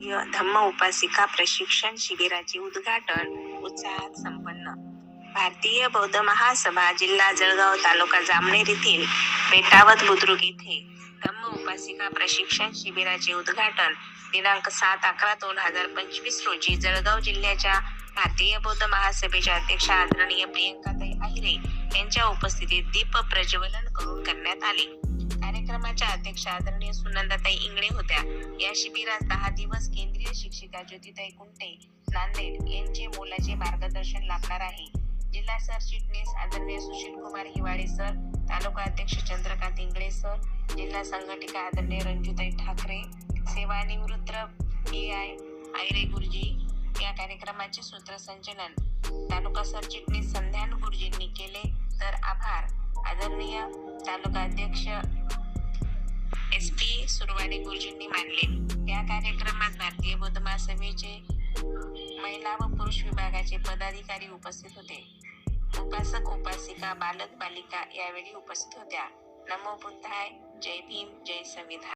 धम्म उपासिका प्रशिक्षण शिबिराचे उद्घाटन उत्साहात संपन्न. भारतीय बौद्ध महासभा जिल्हा जळगाव तालुका जामनेर येथील बेटावत बुद्रुक येथे धम्म उपासिका प्रशिक्षण शिबिराचे उद्घाटन दिनांक सात अकरा दोन हजार पंचवीस रोजी जळगाव जिल्ह्याच्या भारतीय बौद्ध महासभेच्या अध्यक्षा आदरणीय प्रियंकाताई आहिरे यांच्या उपस्थितीत दीप प्रज्वलन करून करण्यात आले. कार्यक्रमाच्या अध्यक्षा आदरणीय सुनंदाताई इंगळे होत्या. या शिबिरात दहा दिवस केंद्रीय शिक्षिका ज्योतिताई कुंटे नांदेड यांचे मोलाचे मार्गदर्शन लाभणार आहे. जिल्हा सरचिटणीस आदरणीय सुशील कुमार हिवाळे सर तालुका अध्यक्ष चंद्रकांत इंगळे सर जिल्हा संघटिका आदरणीय रंजुताई ठाकरे सेवानिवृत्त ए आय आयरे गुरुजी या कार्यक्रमाचे सूत्रसंचलन. तालुका सरचिटणीस संध्यान गुरुजींनी केले तर आभार. आदरणीय तालुका अध्यक्ष सुरवाडे गुरुजींनी मानले या कार्यक्रमात भारतीय बौद्ध महासभेचे महिला व पुरुष विभागाचे पदाधिकारी उपस्थित होते. उपासक उपासिका बालक बालिका यावेळी उपस्थित होत्या. नमो बुद्धाय. जय भीम. जय संविधान.